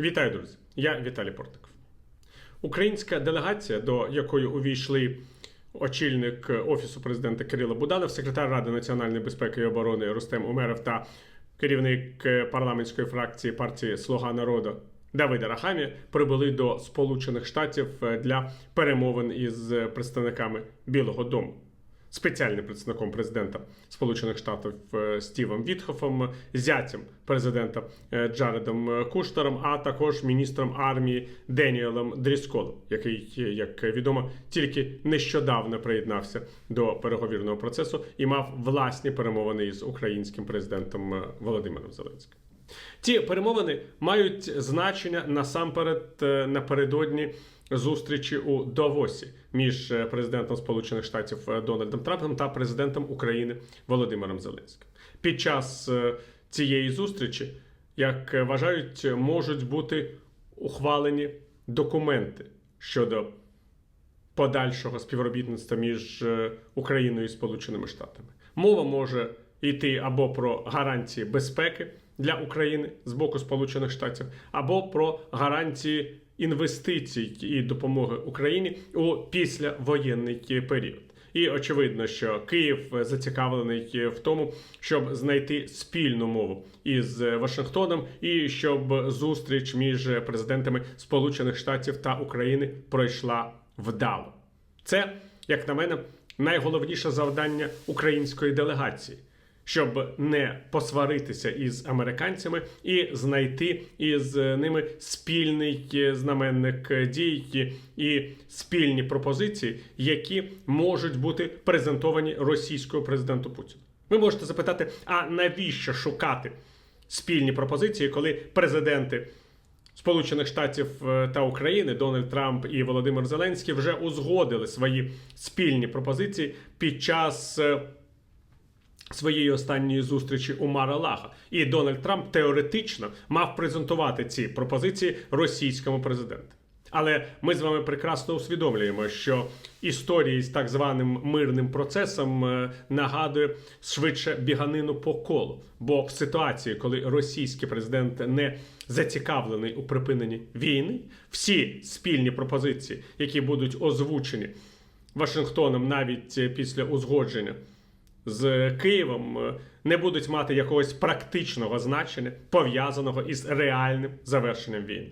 Вітаю, друзі! Я Віталій Портников. Українська делегація, до якої увійшли очільник Офісу президента Кирило Буданов, секретар Ради національної безпеки і оборони Рустем Умеров та керівник парламентської фракції партії Слуга народу Давид Арахамі, прибули до Сполучених Штатів для перемовин із представниками Білого Дому. Спеціальним представником президента Сполучених Штатів е, Стівом Вітхофом, зятям президента е, Джаредом Куштером, а також міністром армії Деніелом Дрісколом, який, е, як відомо, тільки нещодавно приєднався до переговірного процесу і мав власні перемовини із українським президентом е, Володимиром Зеленським. Ці перемовини мають значення насамперед е, напередодні зустрічі у Давосі між е, президентом Сполучених Штатів е, Дональдом Трампом та президентом України Володимиром Зеленським. Під час цієї зустрічі, як вважають, можуть бути ухвалені документи щодо подальшого співробітництва між Україною і Сполученими Штатами. Мова може йти або про гарантії безпеки для України з боку Сполучених Штатів, або про гарантії інвестицій і допомоги Україні у післявоєнний період. І очевидно, що Київ зацікавлений в тому, щоб знайти спільну мову із Вашингтоном, і щоб зустріч між президентами Сполучених Штатів та України пройшла вдало. Це, як на мене, найголовніше завдання української делегації, щоб не посваритися із американцями і знайти із ними спільний знаменник дій і спільні пропозиції, які можуть бути презентовані російською президенту Путіну. Ви можете запитати, а навіщо шукати спільні пропозиції, коли президенти Сполучених Штатів е, та України Дональд Трамп і Володимир Зеленський вже узгодили свої спільні пропозиції під час е, своєї останньої зустрічі у Мар-а-Лаго. І Дональд Трамп теоретично мав презентувати ці пропозиції російському президенту. Але ми з вами прекрасно усвідомлюємо, що історія з так званим мирним процесом е, нагадує швидше біганину по колу. Бо в ситуації, коли російський президент не зацікавлений у припиненні війни, всі спільні пропозиції, які будуть озвучені Вашингтоном навіть після узгодження з Києвом, е, не будуть мати якогось практичного значення пов'язаного із реальним завершенням війни.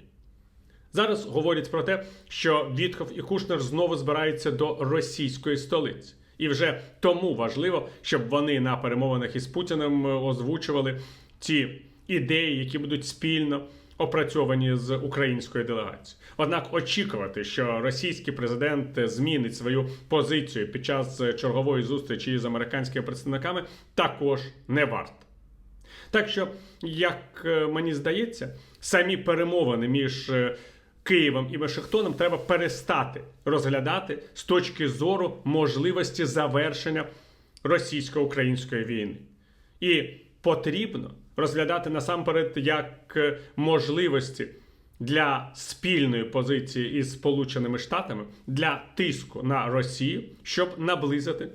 Зараз говорять про те, що Вітхов і Кушнер знову збираються до російської столиці. І вже тому важливо, щоб вони на перемовинах із Путіним озвучували ті ідеї, які будуть спільно опрацьовані з українською делегацією. Однак очікувати, що російський президент змінить свою позицію під час чергової зустрічі з американськими представниками, також не варто. Так що, як е, мені здається, самі перемовини між е, Києвом і Вашингтоном треба перестати розглядати з точки зору можливості завершення російсько-української війни. І потрібно розглядати насамперед як е, можливості для спільної позиції із Сполученими Штатами для тиску на Росію, щоб наблизити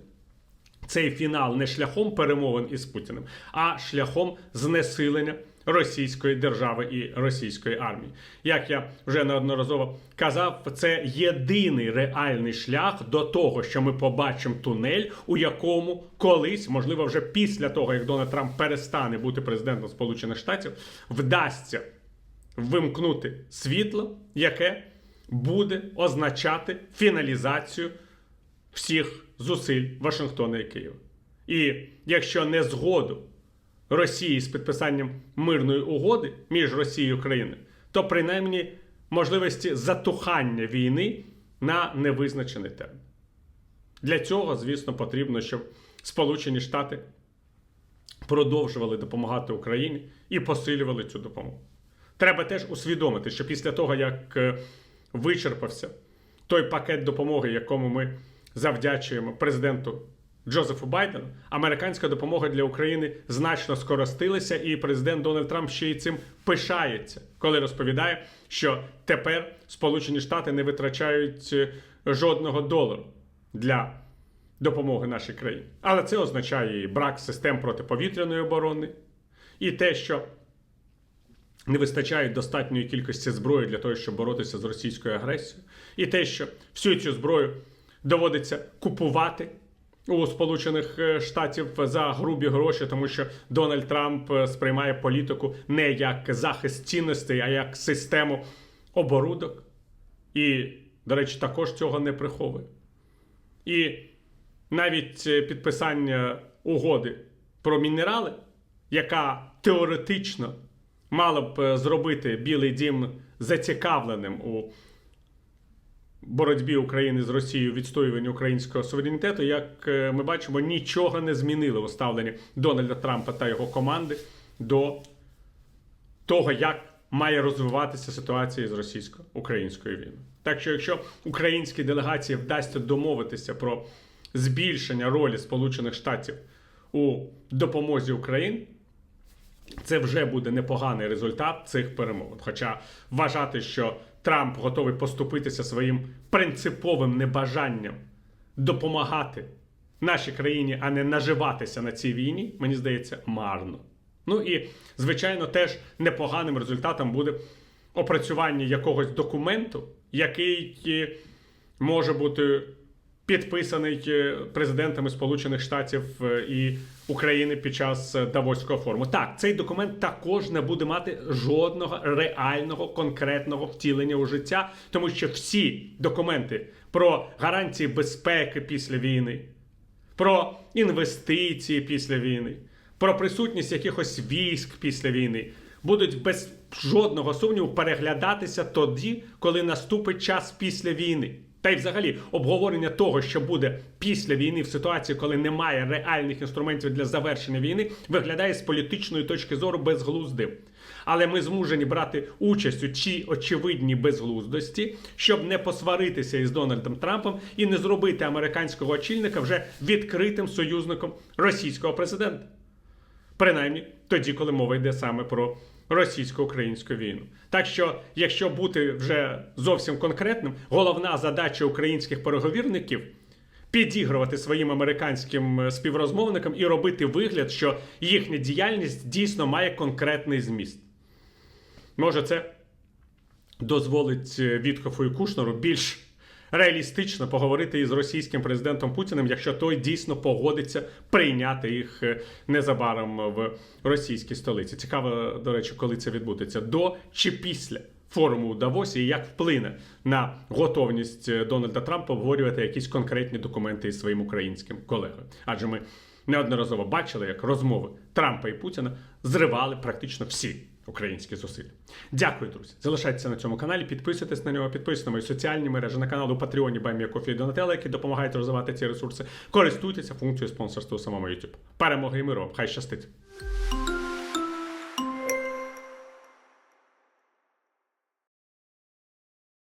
цей фінал не шляхом перемовин із Путіним, а шляхом знесилення російської держави і російської армії. Як я вже неодноразово казав, це єдиний реальний шлях до того, що ми побачимо тунель, у якому колись, можливо, вже після того, як Дональд Трамп перестане бути президентом Сполучених Штатів, вдасться вимкнути світло, яке буде означати фіналізацію всіх зусиль Вашингтона і Києва. І якщо не згоду Росії з підписанням мирної угоди між Росією і Україною, то принаймні можливості затухання війни на невизначений термін. Для цього, звісно, потрібно, щоб Сполучені Штати продовжували допомагати Україні і посилювали цю допомогу. Треба теж усвідомити, що після того, як е, вичерпався той пакет допомоги, якому ми завдячуємо президенту Джозефу Байдену, американська допомога для України значно скоростилася, і президент Дональд Трамп ще й цим пишається, коли розповідає, що тепер Сполучені Штати не витрачають е, жодного долару для допомоги нашій країні. Але це означає і брак систем протиповітряної оборони, і те, що не вистачає достатньої кількості зброї для того, щоб боротися з російською агресією, і те, що всю цю зброю доводиться купувати у Сполучених е, Штатів за грубі гроші, тому що Дональд Трамп е, сприймає політику не як захист цінностей, а як систему оборудок. І, до речі, також цього не приховує. І навіть е, підписання угоди про мінерали, яка теоретично мала б зробити Білий Дім зацікавленим у боротьбі України з Росією, відстоюванні українського суверенітету, як е, ми бачимо, нічого не змінили у ставленні Дональда Трампа та його команди до того, як має розвиватися ситуація з російсько-українською війною. Так що, якщо українській делегації вдасться домовитися про збільшення ролі Сполучених Штатів у допомозі Україні, це вже буде непоганий результат цих перемовин. Хоча вважати, що Трамп готовий поступитися своїм принциповим небажанням допомагати нашій країні, а не наживатися на цій війні, мені здається, марно. Ну і, звичайно, теж непоганим результатом буде опрацювання якогось документу, який е, може бути підписаний е, президентами Сполучених Штатів е, і України під час е, Давоського форуму. Так, цей документ також не буде мати жодного реального конкретного втілення у життя, тому що всі документи про гарантії безпеки після війни, про інвестиції після війни, про присутність якихось військ після війни будуть без жодного сумніву переглядатися тоді, коли наступить час після війни. Та й взагалі обговорення того, що буде після війни в ситуації, коли немає реальних інструментів для завершення війни, виглядає з політичної точки зору безглуздим. Але ми змушені брати участь у цій очевидній безглуздості, щоб не посваритися із Дональдом Трампом і не зробити американського очільника вже відкритим союзником російського президента. Принаймні тоді, коли мова йде саме про російсько-українську війну. Так що, якщо бути вже зовсім конкретним, головна задача українських переговірників підігрувати своїм американським е, співрозмовникам і робити вигляд, що їхня діяльність дійсно має конкретний зміст. Може, це дозволить е, Віткофу і Кушнеру більш реалістично поговорити із російським президентом Путіним, якщо той дійсно погодиться прийняти їх е, незабаром в російській столиці. Цікаво, до речі, коли це відбудеться до чи після форуму у Давосі, і як вплине на готовність е, Дональда Трампа обговорювати якісь конкретні документи із своїм українським колегою. Адже ми неодноразово бачили, як розмови Трампа і Путіна зривали практично всі українські зусилля. Дякую, друзі. Залишайтеся на цьому каналі, підписуйтесь на нього, підписуйтесь на мої соціальні мережі на канал у Баймія Кофі і Донателла, які допомагають розвивати ці ресурси. Користуйтеся функцією спонсорства у самому YouTube. Перемоги і миру. Хай щастить!